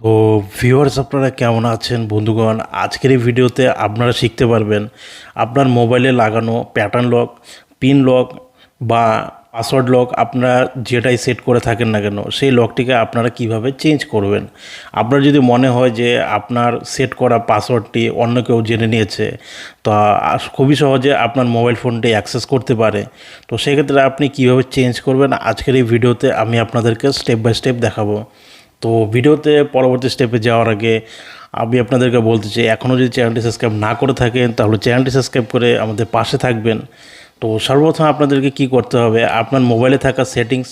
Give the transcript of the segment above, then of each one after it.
তো ভিউয়ার্স আপনারা কেমন আছেন? বন্ধুগণ, আজকের এই ভিডিওতে আপনারা শিখতে পারবেন আপনার মোবাইলে লাগানো প্যাটার্ন লক পিন লক বা পাসওয়ার্ড লক আপনারা যেটাই সেট করে থাকেন না কেন, সেই লকটিকে আপনারা কীভাবে চেঞ্জ করবেন? আপনার যদি মনে হয় যে আপনার সেট করা পাসওয়ার্ডটি অন্য কেউ জেনে নিয়েছে, তো খুবই সহজে আপনার মোবাইল ফোনটি অ্যাক্সেস করতে পারে। তো সেক্ষেত্রে আপনি কীভাবে চেঞ্জ করবেন? আজকের এই ভিডিওতে আমি আপনাদেরকে স্টেপ বাই স্টেপ দেখাবো। তো ভিডিওতে পরবর্তী স্টেপে যাওয়ার আগে আমি আপনাদেরকে বলতে চাই, এখনও যদি চ্যানেলটি সাবস্ক্রাইব না করে থাকেন, তাহলে চ্যানেলটি সাবস্ক্রাইব করে আমাদের পাশে থাকবেন। তো সর্বপ্রথম আপনাদেরকে কি করতে হবে, আপনার মোবাইলে থাকা সেটিংস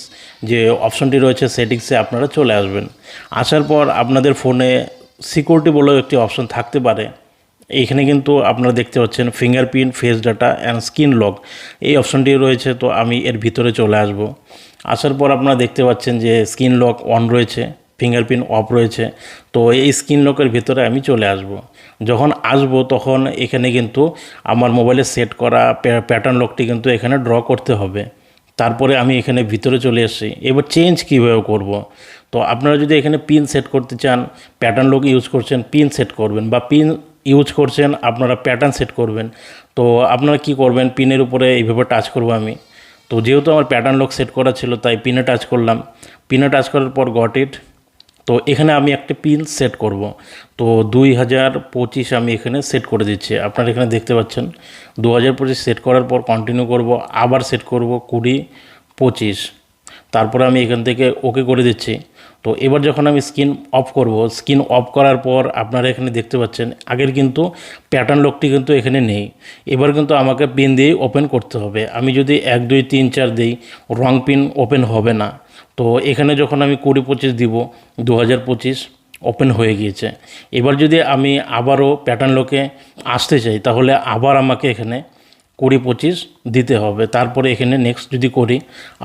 যে অপশনটি রয়েছে সেটিংসে আপনারা চলে আসবেন। আসার পর আপনাদের ফোনে সিকিউরিটি বলেও একটি অপশন থাকতে পারে। এইখানে কিন্তু আপনারা দেখতে পাচ্ছেন fingerprint face data and screen lock এই অপশনটি রয়েছে, তো আমি এর ভিতরে চলে আসব। আসার পর আপনারা দেখতে পাচ্ছেন যে স্ক্রিন লক অন রয়েছে। ফিঙ্গারপ্রিন্ট অফ রয়েছে, তো এই স্ক্রিন লকের ভিতরে আমি চলে আসব। যখন আসব তখন এখানে কিন্তু আমার মোবাইলে সেট করা প্যাটার্ন লকটি কিন্তু এখানে ড্র করতে হবে। তারপরে আমি এখানে ভিতরে চলে এসেছি। এবার চেঞ্জ কীভাবে করব? তো আপনারা যদি এখানে পিন সেট করতে চান প্যাটার্ন লোক ইউজ করছেন পিন সেট করবেন বা পিন ইউজ করছেন, আপনারা প্যাটার্ন সেট করবেন। তো আপনারা কি করবেন পিনের উপরে এইভাবে টাচ করব আমি। তো যেহেতু আমার প্যাটার্ন লক সেট করা ছিল, তাই পিনে টাচ করলাম। পিনে টাচ করার পর গট ইট তো এখানে আমি একটা পিন সেট করব। তো দুই হাজার পঁচিশ আমি এখানে সেট করে দিচ্ছি। আপনারা এখানে দেখতে পাচ্ছেন দু হাজার পঁচিশ সেট করার পর কন্টিনিউ করব, আবার সেট করব কুড়ি পঁচিশ। তারপরে আমি এখান থেকে ওকে করে দিচ্ছি। তো এবার যখন আমি স্ক্রিন অফ করব স্ক্রিন অফ করার পর আপনারা এখানে দেখতে পাচ্ছেন, আগের কিন্তু প্যাটার্ন লকটি কিন্তু এখানে নেই। এবার কিন্তু আমাকে পিন দিয়েই ওপেন করতে হবে। আমি যদি এক, দুই, তিন, চার দিই রং পিন ওপেন হবে না। তো এখানে যখন আমি কুড়ি পঁচিশ দিব, দু হাজার পঁচিশ ওপেন হয়ে গিয়েছে। এবার যদি আমি আবারও প্যাটার্ন লকে আসতে চাই, তাহলে আবার আমাকে এখানে কুড়ি পঁচিশ দিতে হবে। তারপরে এখানে নেক্সট যদি করি,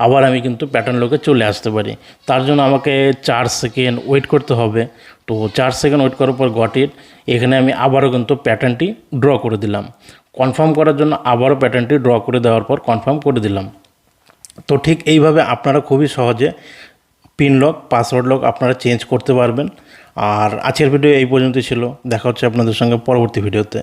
আবার আমি কিন্তু প্যাটার্ন লোকে চলে আসতে পারি। তার জন্য আমাকে চার সেকেন্ড ওয়েট করতে হবে। তো চার সেকেন্ড ওয়েট করার পর গট ইট এখানে আমি আবারও কিন্তু প্যাটার্নটি ড্র করে দিলাম। কনফার্ম করার জন্য আবারও প্যাটার্নটি ড্র করে দেওয়ার পর কনফার্ম করে দিলাম। তো ঠিক এইভাবে আপনারা খুবই সহজে পিন লক পাসওয়ার্ড লক আপনারা চেঞ্জ করতে পারবেন। আর আজকের ভিডিও এই পর্যন্তই ছিল। দেখা হচ্ছে আপনাদের সঙ্গে পরবর্তী ভিডিওতে